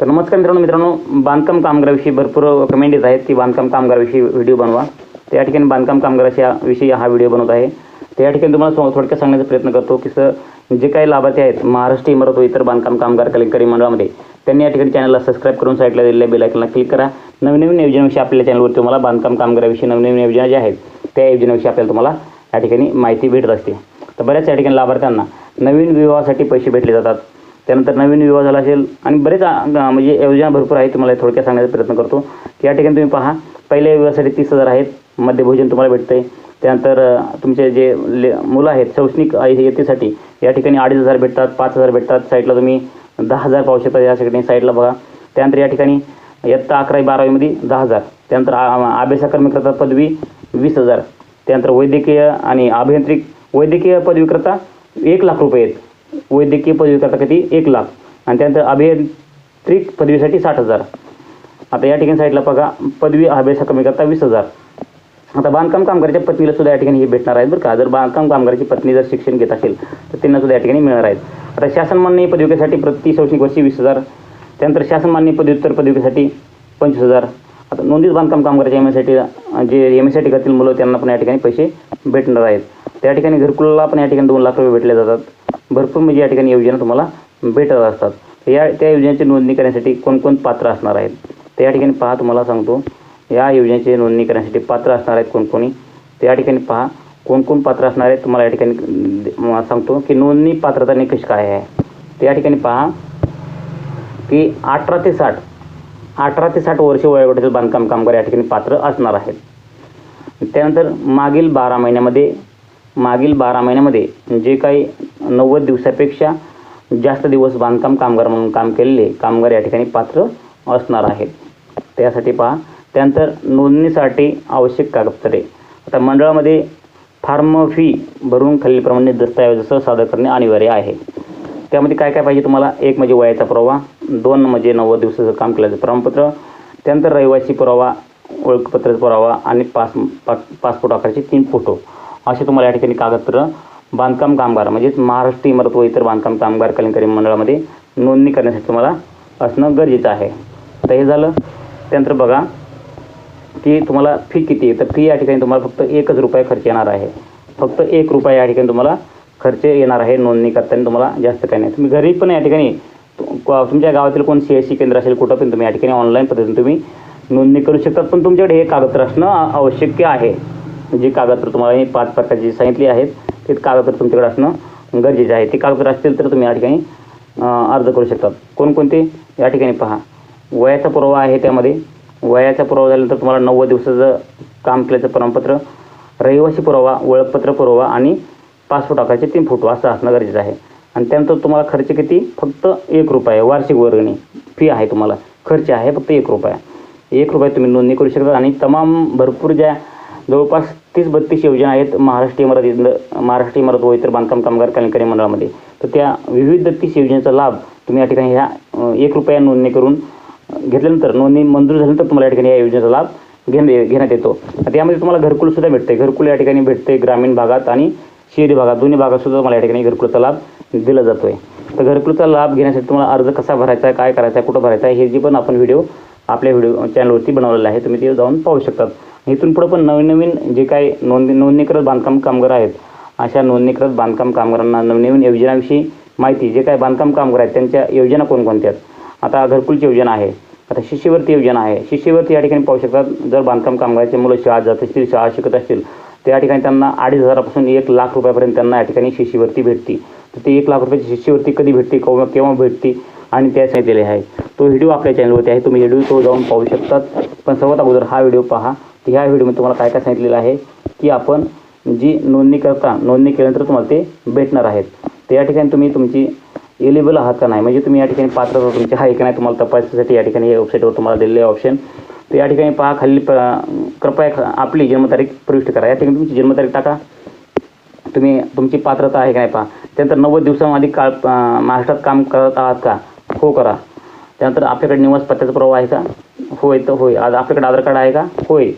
तर नमस्कार मित्रांनो मित्रांनो बांधकाम कामगाराविषयी भरपूर कमेंट येत आहेत की बांधकाम कामगाराविषयी व्हिडिओ बनवा. तर या ठिकाणी बांधकाम कामगाराच्या विषयी हा व्हिडिओ बनवत आहे. तर या ठिकाणी तुम्हाला थोडक्यात सांगण्याचा प्रयत्न करतो की सर जे काही लाभार्थी आहेत महाराष्ट्र इमारत व इतर बांधकाम कामगार कलेक्टरी मंडळामध्ये त्यांनी या ठिकाणी चॅनलला सबस्क्राईब करून साईडला दिलेल्या बेलायकनला क्लिक करा. नवीन नवीन योजनाविषयी आपल्या चॅनलवर तुम्हाला बांधकाम कामगाराविषयी नवीन नवीन योजना ज्या आहेत त्या योजनेविषयी आपल्याला तुम्हाला या ठिकाणी माहिती भेटत असते. तर बऱ्याच या ठिकाणी लाभार्थ्यांना नवीन विवाहासाठी पैसे भेटले जातात. त्यानंतर नवीन विवाह झाला असेल आणि बरेच म्हणजे योजना भरपूर आहेत तुम्हाला थोडक्यात सांगण्याचा प्रयत्न करतो. की या ठिकाणी तुम्ही पहा पहिल्या विवाहासाठी तीस हजार आहेत मध्यभोजन तुम्हाला भेटतंय. त्यानंतर तुमचे जे ले मुलं आहेत शैक्षणिक येतेसाठी या ठिकाणी अडीच हजार भेटतात पाच हजार भेटतात. साईडला तुम्ही दहा हजार पाहू शकता या ठिकाणी साईडला बघा. त्यानंतर या ठिकाणी इयत्ता अकरावी बारावीमध्ये दहा हजार. त्यानंतर आ- अभ्यासक्रमिकरता पदवी वीस हजार. त्यानंतर वैद्यकीय आणि अभियांत्रिक वैद्यकीय पदवीकरता एक लाख रुपये आहेत. वैद्यकीय पदवीकरता किती एक लाख. आणि त्यानंतर अभियांत्रिक पदवीसाठी साठ हजार. आता या ठिकाणी साईडला बघा पदवी अभ्यास कमी करता वीस हजार. आता बांधकाम कामगाराच्या पत्नीला सुद्धा या ठिकाणी हे भेटणार आहेत बरं का. जर बांधकाम कामगाराची पत्नी जर शिक्षण घेत असेल तर त्यांना सुद्धा या ठिकाणी मिळणार आहेत. आता शासन मान्य पदविकेसाठी प्रति शैक्षणिक वर्षी वीस हजार. त्यानंतर शासन मान्य पदव्युत्तर पदविकेसाठी पंचवीस हजार. आता नोंदीत बांधकाम कामगाराच्या एम एस जे एम एससाठी करतील मुलं त्यांना पण या ठिकाणी पैसे भेटणार आहेत. त्या ठिकाणी घरकुलाला पण या ठिकाणी दोन लाख रुपये भेटले जातात. भरपूर म्हणजे या ठिकाणी योजना तुम्हाला भेटत असतात. या त्या योजनेची नोंदणी करण्यासाठी कोणकोण पात्र असणार आहेत? तर या ठिकाणी पहा तुम्हाला सांगतो. या योजनेची नोंदणी करण्यासाठी पात्र असणार आहेत कोणकोणी? तर या ठिकाणी पहा कोणकोण पात्र असणार आहेत? तुम्हाला या ठिकाणी सांगतो की नोंदणी पात्रता निकष काय आहे? तर या ठिकाणी पहा की अठरा ते साठ अठरा ते साठ वर्ष वयोगटातील बांधकाम कामगार या ठिकाणी पात्र असणार आहेत. त्यानंतर मागील बारा महिन्यामध्ये मागील बारा महिन्यामध्ये जे काही नव्वद दिवसापेक्षा जास्त दिवस बांधकाम कामगार म्हणून काम केलेले कामगार या ठिकाणी पात्र असणार आहेत. त्यासाठी पहा त्यानंतर नोंदणीसाठी आवश्यक कागदपत्रे. आता मंडळामध्ये फार्म फी भरून खालीलप्रमाणे दस्तऐवजासह सादर करणे अनिवार्य आहे. त्यामध्ये काय काय पाहिजे तुम्हाला? एक म्हणजे वयाचा पुरावा दोन म्हणजे नव्वद दिवसाचं काम केल्याचं प्रमाणपत्र त्यानंतर रहिवासी पुरावा ओळखपत्राचा पुरावा आणि पास पा पासपोर्ट आकाराचे तीन फोटो. असे तुम्हाला या ठिकाणी कागदपत्र बांधकाम कामगार म्हणजेच महाराष्ट्र इमारत व इतर बांधकाम कामगार कलंकारी मंडळामध्ये नोंदणी करण्यासाठी तुम्हाला असणं गरजेचं आहे. तर हे झालं. त्यानंतर बघा की तुम्हाला फी किती आहे? तर फी या ठिकाणी तुम्हाला फक्त एकच रुपये खर्च येणार आहे. फक्त एक रुपया या ठिकाणी तुम्हाला खर्च येणार आहे नोंदणी करताना तुम्हाला जास्त काही नाही. तुम्ही घरी पण या ठिकाणी तुमच्या गावातील कोण सी एस सी केंद्र असेल कुठं पण तुम्ही या ठिकाणी ऑनलाईन पद्धतीने तुम्ही नोंदणी करू शकतात. पण तुमच्याकडे हे कागदपत्र असणं आवश्यक आहे. जे कागदपत्र तुम्हाला हे पाच प्रकारची सांगितली आहेत ते कागदपत्र तुमच्याकडे असणं गरजेचे आहे. ते कागदपत्र असतील तर तुम्ही या ठिकाणी अर्ज करू शकता कोणकोणते? या ठिकाणी पहा. वयाचा पुरावा आहे त्यामध्ये. वयाचा पुरावा झाल्यानंतर तुम्हाला नव्वद दिवसाचं काम केल्याचं प्रमाणपत्र रहिवासी पुरावा ओळखपत्र पुरावा आणि पासपोर्ट आकाराचे तीन फोटो असं असणं गरजेचं आहे. आणि त्यानंतर तुम्हाला खर्च किती? फक्त एक रुपये. वार्षिक वर्गणी फी आहे तुम्हाला. खर्च आहे फक्त एक रुपया. एक रुपये तुम्ही नोंदणी करू शकता. आणि तमाम भरपूर ज्या जवळपास तीस बत्तीस योजना आहेत महाराष्ट्र इमारत इथं- महाराष्ट्र इमारत व इतर बांधकाम कामगार कल्याणकारी मंडळामध्ये. तर त्या विविध तीस योजनेचा लाभ तुम्ही या ठिकाणी ह्या एक रुपया नोंदणी करून घेतल्यानंतर नोंदणी मंजूर झाल्यानंतर तुम्हाला या ठिकाणी या योजनेचा लाभ घेणे घेण्यात येतो. आता यामध्ये तुम्हाला घरकुलसुद्धा भेटते घरकुल या ठिकाणी भेटते ग्रामीण भागात आणि शहरी भागात. दोन्ही भागातसुद्धा तुम्हाला या ठिकाणी घरकुलचा लाभ दिला जातो आहे तर घरकुलचा लाभ घेण्यासाठी तुम्हाला अर्ज कसा भरायचा आहे काय करायचा आहे कुठं भरायचा आहे हे जे पण आपण व्हिडिओ आपल्या व्हिडिओ चॅनलवरती बनवलेला आहे तुम्ही ते जाऊन पाहू शकतात. इथून पुढं पण नवीन नवीन जे काही नोंदणी नोंदणीकृत बांधकाम कामगार आहेत अशा नोंदणीकृत बांधकाम कामगारांना नवनवीन योजनांविषयी योजनाविषयी माहिती जे काही बांधकाम कामगार आहेत त्यांच्या योजना कोणकोणत्या आहेत? आता घरकुलची योजना आहे आता शिष्यवृत्ती योजना आहे. शिष्यवृत्ती या ठिकाणी पाहू शकतात जर बांधकाम कामगाराचे मुलं शाळा जात असतील शाळा शिकत असतील तर या ठिकाणी त्यांना अडीच हजारापासून एक लाख रुपयापर्यंत त्यांना या ठिकाणी शिष्यवृत्ती भेटते. तर ते एक लाख रुपयाची शिष्यवृत्ती कधी भेटते केव्हा केव्हा भेटते? आणि त्या सांगितलेले आहे. तो व्हिडिओ आपल्या चॅनलवरती आहे तुम्ही व्हिडिओ तो जाऊन पाहू शकतात. पण सर्वात अगोदर हा व्हिडिओ पहा. तर ह्या व्हिडिओमध्ये तुम्हाला काय काय सांगितलेलं आहे की आपण जी नोंदणी करता नोंदणी केल्यानंतर तुम्हाला ते भेटणार आहेत. तर या ठिकाणी तुम्ही तुमची एलिबल आहात का नाही म्हणजे तुम्ही या ठिकाणी पात्रता तुमची आहे की नाही तुम्हाला तपासण्यासाठी या ठिकाणी हे वेबसाईटवर तुम्हाला दिलेले ऑप्शन तर या ठिकाणी पहा खाली प- कृपया आपली जन्मतारीख प्रविष्ट करा. या ठिकाणी तुमची जन्मतारीख टाका. तुम्ही तुमची पात्रता आहे का नाही पहा. त्यानंतर नव्वद दिवसामध्ये काळ महाराष्ट्रात काम करत आहात का? हो करा. त्यानंतर आपल्याकडे निवास पत्त्याचा पुरावा आहे का? होय तर होय. आज आपल्याकडे आधार कार्ड आहे का? होय.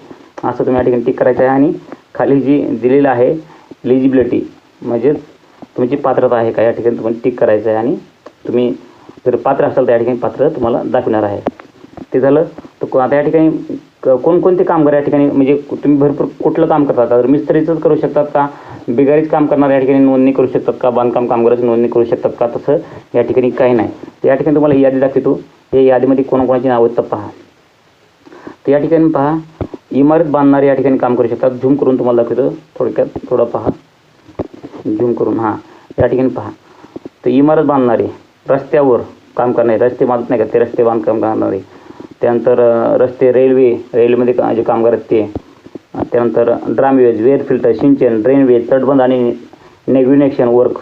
असं तुम्ही या ठिकाणी टिक करायचं आहे. आणि खाली जी दिलेलं आहे एलिजिबिलिटी म्हणजेच तुमची पात्रता आहे का या ठिकाणी तुम्ही टिक करायचं आहे. आणि तुम्ही जर पात्र असाल तर या ठिकाणी पात्र तुम्हाला दाखवणार आहे. ते झालं. तर को- आता या ठिकाणी क- कोणकोणते कामगार या ठिकाणी म्हणजे तुम्ही भरपूर कुठलं काम करतात तर मिस्त्रीचंच करू शकतात का? बिगारीच काम करणार या ठिकाणी नोंदणी करू शकतात का? बांधकाम कामगाराची नोंदणी करू शकतात का? तसं या ठिकाणी काही नाही. तर या ठिकाणी तुम्हाला ही यादी दाखवतो. या यादीमध्ये कोणाकोणाची नावं आहेत तर पहा. तर या ठिकाणी पहा. इमारत बांधणारे या ठिकाणी काम करू शकतात. झूम करून तुम्हाला दाखवतो. थोडक्यात थोडं पहा. झूम करून हां. या ठिकाणी पहा. तर इमारत बांधणारे रस्त्यावर काम करणारे रस्ते बांधत नाही का? ते रस्ते बांधकाम करणारे. त्यानंतर रस्ते रेल्वे रेल्वेमध्ये का- जे कामगार आहेत ते. त्यानंतर ड्रामवेज वेअर फिल्टर सिंचन ड्रेनवेज तटबंध आणि नेव्हिनेशन वर्क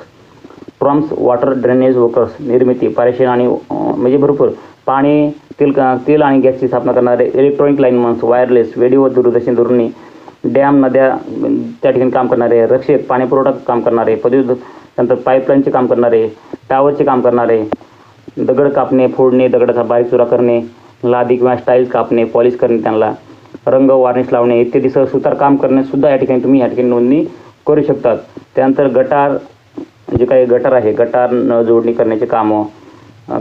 प्रॉम्स वॉटर ड्रेनेज वर्कर्स निर्मिती पारेषण आणि म्हणजे भरपूर. पाणी तेल तेल आणि गॅसची स्थापना करणारे electronic linemans wireless radio Doordarshan Durrani dam नद्या त्या ठिकाणी काम करणारे रक्षक पाणीपुरवठा काम करणारे पदवी नंतर पाईपलाईनचे काम करणारे टावरचे काम करणारे दगड कापणे फोडणे दगडाचा बारीक चुरा करणे लादी किंवा स्टाईल्स कापणे पॉलिश करणे त्यांना रंग वार्निश लावणे इत्यादी सह सुतार काम करणे सुद्धा या ठिकाणी तुम्ही या ठिकाणी नोंदणी करू शकतात. त्यानंतर गटार जे काही गटार आहे गटार न जोडणी करण्याचे कामं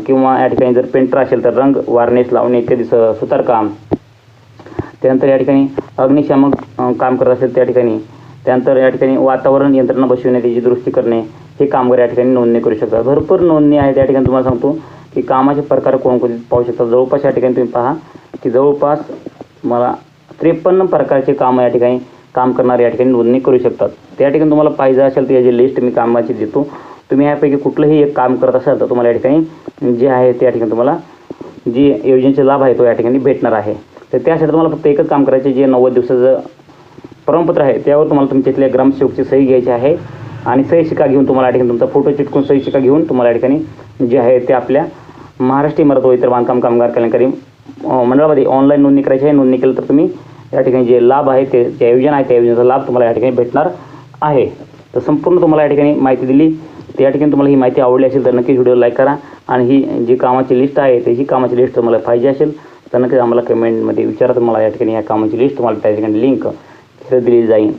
किंवा या ठिकाणी जर पेंटर असेल तर रंग वार्निश लावणे इत्यादी स सुतारकाम. त्यानंतर या ठिकाणी अग्निशामक काम करत असेल त्या ठिकाणी. त्यानंतर या ठिकाणी वातावरण यंत्रणा बसविणे त्याची दुरुस्ती करणे हे कामगार या ठिकाणी नोंदणी करू शकतात. भरपूर नोंदणी आहे त्या ठिकाणी तुम्हाला सांगतो की कामाचे प्रकार कोणकोणते पाहू शकता जवळपास या ठिकाणी तुम्ही पहा की जवळपास मला त्रेपन्न प्रकारचे कामं या ठिकाणी काम करणारे या ठिकाणी नोंदणी करू शकतात. त्या ठिकाणी तुम्हाला पाहिजे असेल तर याची लिस्ट मी कामाची देतो. तुम्ही यापैकी कुठलंही एक काम करत असाल तर तुम्हाला या ठिकाणी जे आहे त्या ठिकाणी तुम्हाला जी योजनेचे लाभ आहे तो या ठिकाणी भेटणार आहे. तर त्यासाठी तुम्हाला फक्त एकच काम करायचे जे नव्वद दिवसाचं प्रमाणपत्र आहे त्यावर तुम्हाला तुमच्या इथल्या ग्रामसेवकची सही घ्यायची आहे आणि सही शिका घेऊन तुम्हाला या ठिकाणी तुमचा फोटो चिटकून सही शिका घेऊन तुम्हाला या ठिकाणी जे आहे ते आपल्या महाराष्ट्र इमारत व इतर बांधकाम कामगार कल्याणकारी मंडळामध्ये ऑनलाईन नोंदणी करायची आहे. नोंदणी केलं तर तुम्ही या ठिकाणी जे लाभ आहे ते ज्या योजना आहे त्या योजनेचा लाभ तुम्हाला या ठिकाणी भेटणार आहे. तर संपूर्ण तुम्हाला या ठिकाणी माहिती दिली. त्या ठिकाणी तुम्हाला ही माहिती आवडली असेल तर नक्कीच व्हिडिओ लाईक करा. आणि ही जी कामाची लिस्ट आहे त्याची कामाची लिस्ट तुम्हाला पाहिजे असेल तर नक्कीच आम्हाला कमेंटमध्ये विचारा. तुम्हाला या ठिकाणी या कामाची लिस्ट तुम्हाला त्या ठिकाणी लिंक दिली जाईल.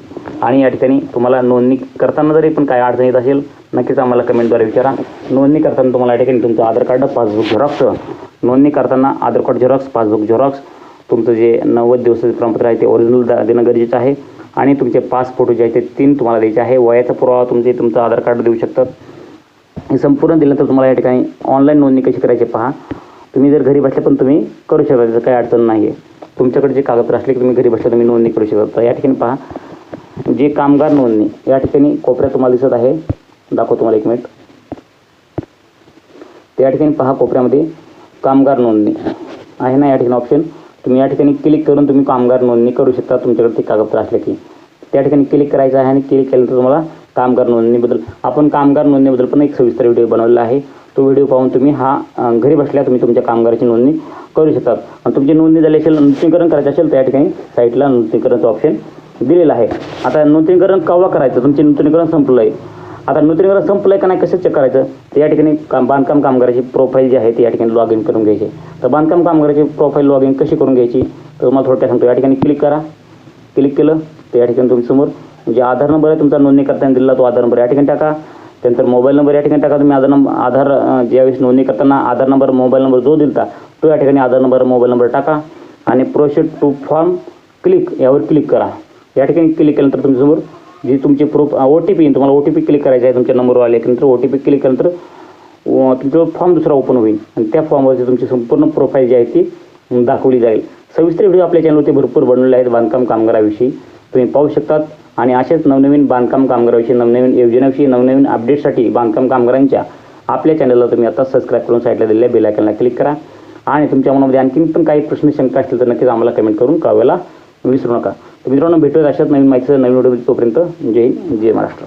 आणि या ठिकाणी तुम्हाला नोंदणी करताना जरी पण काय अडचण येत असेल नक्कीच आम्हाला कमेंटद्वारे विचारा. नोंदणी करताना तुम्हाला या ठिकाणी तुमचं आधार कार्ड पासबुक झेरॉक्स नोंदणी करताना Aadhaar card xerox passbook xerox तुमचं जे नव्वद दिवसाचं प्रमाणपत्र आहे ते ओरिजिनल दा देणं गरजेचं आहे. आणि तुमचे पाच फोटो जे आहेत ते तीन तुम्हाला द्यायचे आहे. वयाचा पुरावा तुमचे तुमचं आधार कार्ड देऊ शकतात. हे संपूर्ण दिलं तर तुम्हाला या ठिकाणी ऑनलाईन नोंदणी कशी करायची पहा. तुम्ही जर घरी बसल्या पण तुम्ही करू शकता त्याचं काही अडचण नाही आहे तुमच्याकडे जे कागदपत्र असले की तुम्ही घरी बसल्या तुम्ही नोंदणी करू शकता. या ठिकाणी पहा. जे कामगार नोंदणी या ठिकाणी कोपऱ्यात तुम्हाला दिसत आहे. दाखव तुम्हाला एक मिनिट. त्या ठिकाणी पहा कोपऱ्यामध्ये कामगार नोंदणी. आहे ना या ठिकाणी ऑप्शन तुम्ही या ठिकाणी क्लिक करून तुम्ही कामगार नोंदणी करू शकता. तुमच्याकडे ते कागदपत्र असले की. त्या ठिकाणी क्लिक करायचं आहे आणि क्लिक केल्यानंतर तुम्हाला कामगार नोंदणीबद्दल आपण कामगार नोंदणीबद्दल पण एक सविस्तर व्हिडिओ बनवलेला आहे. तो व्हिडिओ पाहून तुम्ही हा घरी बसल्या तुम्ही तुमच्या कामगाराची नोंदणी करू शकतात आणि तुमची नोंदणी झाली असेल नूतनीकरण करायचं असेल तर ठिकाणी साईटला नूतनीकरणचं ऑप्शन दिलेलं आहे. आता नूतनीकरण केव्हा करायचं? तुमचे नूतनीकरण संपलं आहे आता नूतनीकरण संपलं आहे का नाही कसं चेक करायचं? तर या ठिकाणी काम बांधकाम कामगाराची प्रोफाईल जी आहे ती या ठिकाणी लॉग इन करून घ्यायची. तर बांधकाम कामगाराची प्रोफाईल लॉग इन कशी करून घ्यायची तर तुम्हाला थोडक्यात सांगतो. या ठिकाणी क्लिक करा. क्लिक केलं तर या ठिकाणी तुमच्यासमोर समोर जे आधार नंबर आहे तुमचा नोंदणी करताना दिलेला तो आधार नंबर या ठिकाणी टाका. त्यानंतर मोबाईल नंबर या ठिकाणी टाका. तुम्ही आधार नंबर आधार ज्यावेळेस नोंदणी करताना आधार नंबर मोबाईल नंबर जो दिलता तो या ठिकाणी आधार नंबर मोबाईल नंबर टाका. आणि प्रोसेड टू फॉर्म क्लिक यावर क्लिक करा. या ठिकाणी क्लिक केल्यानंतर तुमच्यासमोर जी तुमची प्रूफ ओ टी पी तुम्हाला ओ टी पी क्लिक करायचा आहे तुमच्या नंबरवर आल्यानंतर ओ टी पी क्लिक केल्यानंतर तुमचा तुमचं फॉर्म दुसरा ओपन होईल. आणि त्या फॉर्मवरती तुमची संपूर्ण प्रोफाईल जी आहे ती दाखवली जाईल. सविस्तर व्हिडिओ आपल्या चॅनलवरती भरपूर बनवलेले आहेत बांधकाम कामगाराविषयी. तुम्ही पाहू शकतात. आणि असेच नवनवीन बांधकाम कामगाराविषयी नवनवीन योजनेविषयी नवनवीन अपडेटसाठी बांधकाम कामगारांच्या आपल्या चॅनलला तुम्ही आता सबस्क्राईब करून साईडला दिलेल्या बेल आयकॉनला क्लिक करा. आणि तुमच्या मनामध्ये आणखीन पण काही प्रश्न शंका असतील तर नक्कीच आम्हाला कमेंट करून कळवायला विसरू नका. तर मित्रांनो भेटूया अशाच नवीन माहितीचं नवीन व्हिडिओ तोपर्यंत. जय हिंद जय महाराष्ट्र.